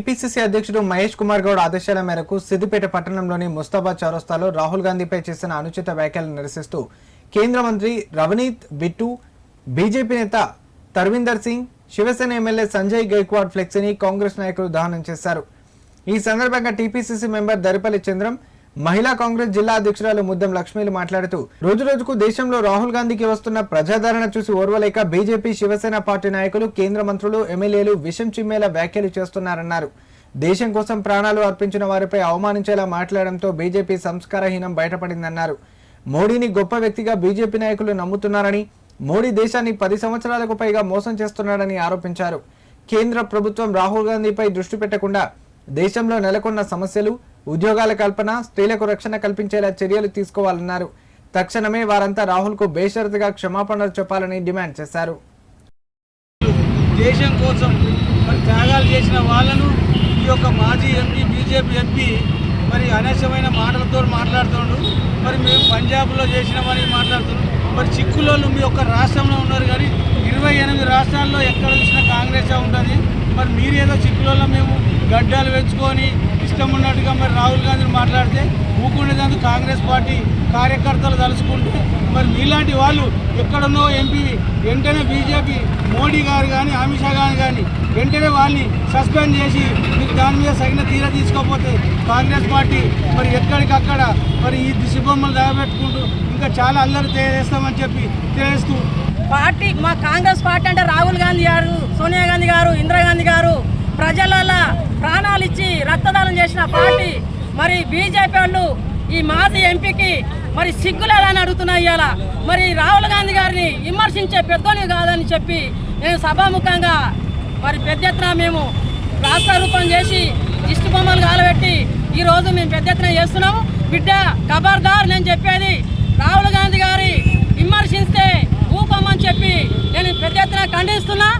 APCC అధ్యక్షుడు మహేష్ కుమార్ గౌడ్ ఆదేశాల మేరకు సిద్దిపేట పట్టణంలోని ముస్తాబాద్ చౌరస్తాలో రాహుల్ గాంధీపై చేసిన అనుచిత వ్యాఖ్యలను నిరసిస్తూ కేంద్ర మంత్రి రవనీత్ బిట్టు బీజేపీ నేత తర్విందర్ సింగ్ శివసేన ఎమ్మెల్యే సంజయ్ గైక్వాడ్ ఫ్లెక్సీని కాంగ్రెస్ నాయకులు దహనం చేశారు. ఈ సందర్భంగా టీపీసీసీ మెంబర్ దరిపల్లి చంద్రం మహిళా కాంగ్రెస్ జిల్లా అధ్యక్షురాలు ముద్దం లక్ష్మీలు మాట్లాడుతూ రోజు రోజుకు దేశంలో రాహుల్ గాంధీకి వస్తున్న ప్రజాదరణ చూసి ఓర్వలేక బీజేపీ శివసేన పార్టీ నాయకులు కేంద్ర మంత్రులు ఎమ్మెల్యేలు విషం చిమ్మేలా వ్యాఖ్యలు చేస్తున్నారన్నారు. దేశం కోసం ప్రాణాలు అర్పించిన వారిపై అవమానించేలా మాట్లాడడంతో బీజేపీ సంస్కారహీనం బయటపడిందన్నారు. మోడీని గొప్ప వ్యక్తిగా బీజేపీ నాయకులు నమ్ముతున్నారని మోడీ దేశాన్ని పది సంవత్సరాలకు పైగా మోసం చేస్తున్నాడని ఆరోపించారు. కేంద్ర ప్రభుత్వం రాహుల్ గాంధీపై దృష్టి పెట్టకుండా దేశంలో నెలకొన్న సమస్యలు ఉద్యోగాల కల్పన స్త్రీలకు రక్షణ కల్పించేలా చర్యలు తీసుకోవాలన్నారు. తక్షణమే వారంతా రాహుల్కు బేషరతుగా క్షమాపణలు చెప్పాలని డిమాండ్ చేశారు. దేశం కోసం మరి త్యాగాలు చేసిన వాళ్ళను ఈ యొక్క మాజీ ఎంపీ బీజేపీ ఎంపీ మరి అనవసరమైన మాటలతో మాట్లాడుతుండు. మరి మేము పంజాబ్లో చేసినామని మాట్లాడుతున్నాం మరి చిక్కులోళ్ళు మీ యొక్క రాష్ట్రంలో ఉన్నారు కానీ ఇరవై ఎనిమిది రాష్ట్రాల్లో ఎక్కడ చూసినా కాంగ్రెస్ ఉంటుంది. మరి మీరేదో చిక్కులలో మేము గడ్డాలు పెంచుకొని ఇష్టం ఉన్నట్టుగా మరి రాహుల్ గాంధీని మాట్లాడితే ఊకుండేందుకు కాంగ్రెస్ పార్టీ కార్యకర్తలు తలుచుకుంటే మరి మీలాంటి వాళ్ళు ఎక్కడున్నో ఎంపీ వెంటనే బీజేపీ మోడీ గారు కానీ అమిత్ షా గారు కానీ వెంటనే వాళ్ళని సస్పెండ్ చేసి మీకు దాని మీద సగిన తీర తీసుకోకపోతే కాంగ్రెస్ పార్టీ మరి ఎక్కడికక్కడ మరి ఈ దిశబొమ్మలు దాగబెట్టుకుంటూ ఇంకా చాలా అల్లరి చేస్తామని చెప్పి తెలియస్తూ పార్టీ మా కాంగ్రెస్ పార్టీ అంటే రాహుల్ గాంధీ గారు సోనియా గాంధీ గారు ఇందిరాగాంధీ గారు ప్రజలలో ప్రాణాలు ఇచ్చి రక్తదానం చేసిన పార్టీ మరి బీజేపీ వాళ్ళు ఈ మాజీ ఎంపీకి మరి సిగ్గులేదని అడుగుతున్నా ఇవాళ మరి రాహుల్ గాంధీ గారిని విమర్శించే పెద్దోని కాదని చెప్పి నేను సభాముఖంగా మరి పెద్ద ఎత్తున మేము రాష్ట్ర రూపం చేసి దిష్టి బొమ్మలు కాలబెట్టి ఈరోజు మేము పెద్ద ఎత్తున చేస్తున్నాము బిడ్డ ఖబర్దార్ నేను చెప్పేది రాహుల్ గాంధీ గారి విమర్శిస్తే ఊపమని చెప్పి నేను పెద్ద ఎత్తున ఖండిస్తున్నా.